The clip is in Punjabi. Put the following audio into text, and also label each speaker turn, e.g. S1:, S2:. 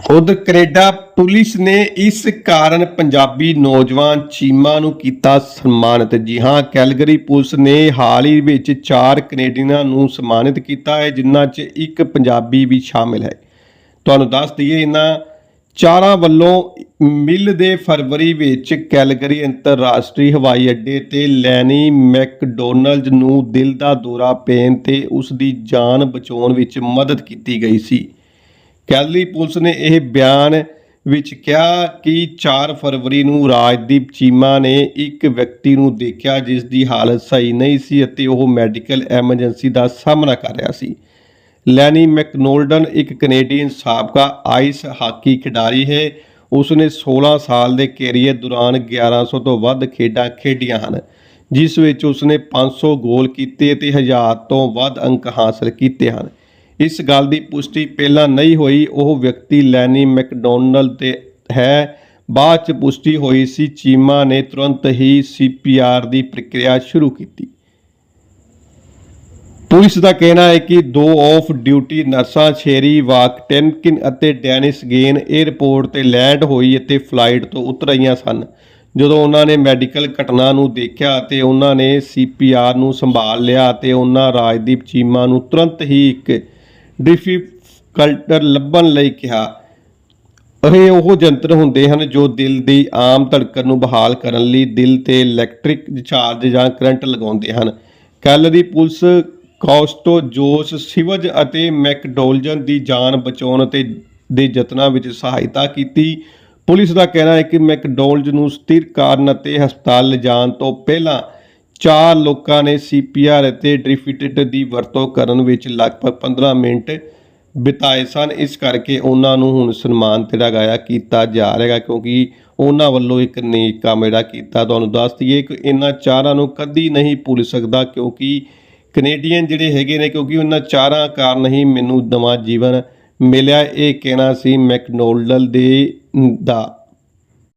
S1: ਖੁਦ ਕੈਨੇਡਾ ਪੁਲਿਸ ਨੇ ਇਸ ਕਾਰਨ ਪੰਜਾਬੀ ਨੌਜਵਾਨ ਚੀਮਾ ਨੂੰ ਕੀਤਾ ਸਨਮਾਨਿਤ। ਜੀ ਹਾਂ, ਕੈਲਗਰੀ ਪੁਲਿਸ ਨੇ ਹਾਲ ਹੀ ਵਿੱਚ ਚਾਰ ਕੈਨੇਡੀਅਨਾਂ ਨੂੰ ਸਨਮਾਨਿਤ ਕੀਤਾ ਹੈ, ਜਿਨ੍ਹਾਂ 'ਚ ਇੱਕ ਪੰਜਾਬੀ ਵੀ ਸ਼ਾਮਿਲ ਹੈ। ਤੁਹਾਨੂੰ ਦੱਸ ਦਈਏ, ਇਹਨਾਂ ਚਾਰਾਂ ਵੱਲੋਂ ਮਿਲ ਦੇ ਫਰਵਰੀ ਵਿੱਚ ਕੈਲਗਰੀ ਅੰਤਰਰਾਸ਼ਟਰੀ ਹਵਾਈ ਅੱਡੇ ਤੇ ਲੈਨੀ ਮੈਕਡੋਨਲਡ ਨੂੰ ਦਿਲ ਦਾ ਦੌਰਾ ਪੈਣ ਤੇ ਉਸ ਦੀ ਜਾਨ ਬਚਾਉਣ ਵਿੱਚ ਮਦਦ ਕੀਤੀ ਗਈ ਸੀ। ਕੈਲਰੀ ਪੁਲਿਸ ਨੇ ਇਹ ਬਿਆਨ ਵਿੱਚ ਕਿਹਾ ਕਿ 4 ਫਰਵਰੀ ਨੂੰ ਰਾਜਦੀਪ ਚੀਮਾ ਨੇ ਇੱਕ ਵਿਅਕਤੀ ਨੂੰ ਦੇਖਿਆ ਜਿਸ ਦੀ ਹਾਲਤ ਸਹੀ ਨਹੀਂ ਸੀ ਅਤੇ ਉਹ ਮੈਡੀਕਲ ਐਮਰਜੈਂਸੀ ਦਾ ਸਾਹਮਣਾ ਕਰ ਰਿਹਾ ਸੀ। ਲੈਨੀ ਮੈਕਨੋਲਡਨ ਇੱਕ ਕੈਨੇਡੀਅਨ ਸਾਬਕਾ ਆਈਸ ਹਾਕੀ ਖਿਡਾਰੀ ਹੈ। ਉਸ ਨੇ 16 ਸਾਲ ਦੇ ਕੈਰੀਅਰ ਦੌਰਾਨ 1100 ਤੋਂ ਵੱਧ ਖੇਡਾਂ ਖੇਡੀਆਂ ਹਨ, ਜਿਸ ਵਿੱਚ ਉਸ ਨੇ 500 ਗੋਲ ਕੀਤੇ ਅਤੇ 1000 ਤੋਂ ਵੱਧ ਅੰਕ ਹਾਸਲ ਕੀਤੇ ਹਨ। ਇਸ ਗੱਲ ਦੀ ਪੁਸ਼ਟੀ ਪਹਿਲਾਂ ਨਹੀਂ ਹੋਈ, ਉਹ ਵਿਅਕਤੀ ਲੈਨੀ ਮੈਕਡੋਨਲ ਤੇ ਹੈ। ਬਾਅਦ ਚ ਪੁਸ਼ਟੀ ਹੋਈ ਸੀ, ਚੀਮਾ ਨੇ ਤੁਰੰਤ ਹੀ ਸੀਪੀਆਰ ਦੀ ਪ੍ਰਕਿਰਿਆ ਸ਼ੁਰੂ ਕੀਤੀ। ਪੁਲਿਸ ਦਾ ਕਹਿਣਾ ਹੈ ਕਿ ਦੋ ਆਫ ਡਿਊਟੀ ਨਰਸਾਂ ਛੇਰੀ ਵਾਕਟੈਨਕਿਨ ਅਤੇ ਡੈਨਿਸ ਗੇਨ 에ਅਰਪੋਰਟ ਤੇ ਲੈਂਡ ਹੋਈ ਅਤੇ ਫਲਾਈਟ ਤੋਂ ਉਤਰ ਰਹੀਆਂ ਸਨ। ਜਦੋਂ ਉਹਨਾਂ ਨੇ ਮੈਡੀਕਲ ਘਟਨਾ ਨੂੰ ਦੇਖਿਆ ਅਤੇ ਉਹਨਾਂ ਨੇ ਸੀਪੀਆਰ ਨੂੰ ਸੰਭਾਲ ਲਿਆ ਅਤੇ ਉਹਨਾਂ ਰਾਜਦੀਪ ਚੀਮਾ ਨੂੰ ਤੁਰੰਤ ਹੀ ਇੱਕ ਡਿਫਿਕਲਟਰ ਲੱਭਣ ਲਈ ਕਿਹਾ ਇਹ ਉਹ ਯੰਤਰ ਹੁੰਦੇ ਹਨ ਜੋ ਦਿਲ ਦੀ ਆਮ ਧੜਕਣ ਨੂੰ ਬਹਾਲ ਕਰਨ ਲਈ ਦਿਲ ਤੇ ਇਲੈਕਟ੍ਰਿਕ ਚਾਰਜ ਜਾਂ ਕਰੰਟ ਲਗਾਉਂਦੇ ਹਨ। ਕੱਲ ਦੀ ਪੁਲਿਸ ਕੌਸਟੋ ਜੋਸ ਸਿਵਜ ਅਤੇ ਮੈਕਡੋਲਜਨ ਦੀ ਜਾਨ ਬਚਾਉਣ ਅਤੇ ਦੇ ਯਤਨਾਂ ਵਿੱਚ ਸਹਾਇਤਾ ਕੀਤੀ। ਪੁਲਿਸ ਦਾ ਕਹਿਣਾ ਹੈ ਕਿ ਮੈਕਡੋਲਜ ਨੂੰ ਸਥਿਰ ਕਾਰਨ ਅਤੇ ਹਸਪਤਾਲ ਲਿਜਾਣ ਤੋਂ ਪਹਿਲਾਂ ਚਾਰ ਲੋਕਾਂ ਨੇ ਸੀਪੀਆਰ ਅਤੇ ਡ੍ਰਿਫਿਟਡ ਦੀ ਵਰਤੋਂ ਕਰਨ ਵਿੱਚ ਲਗਭਗ 15 ਮਿੰਟ ਬਿਤਾਏ ਸਨ। ਇਸ ਕਰਕੇ ਉਹਨਾਂ ਨੂੰ ਹੁਣ ਸਨਮਾਨ ਤੇ ਲਗਾਇਆ ਕੀਤਾ ਜਾ ਰਿਹਾ ਕਿਉਂਕਿ ਉਹਨਾਂ ਵੱਲੋਂ ਇੱਕ ਨੇਕ ਕੰਮ ਜਿਹੜਾ ਕੀਤਾ। ਤੁਹਾਨੂੰ ਦੱਸ ਦਈਏ ਕਿ ਇਹਨਾਂ ਚਾਰਾਂ ਨੂੰ ਕਦੀ ਨਹੀਂ ਭੁੱਲ ਸਕਦਾ ਕਿਉਂਕਿ ਕੈਨੇਡੀਅਨ ਜਿਹੜੇ ਹੈਗੇ ਨੇ, ਕਿਉਂਕਿ ਉਹਨਾਂ ਚਾਰਾਂ ਕਾਰਨ ਹੀ ਮੈਨੂੰ ਨਵਾਂ ਜੀਵਨ ਮਿਲਿਆ। ਇਹ ਕਹਿਣਾ ਸੀ ਮੈਕਡੋਨਲਡ ਦੇ ਦਾ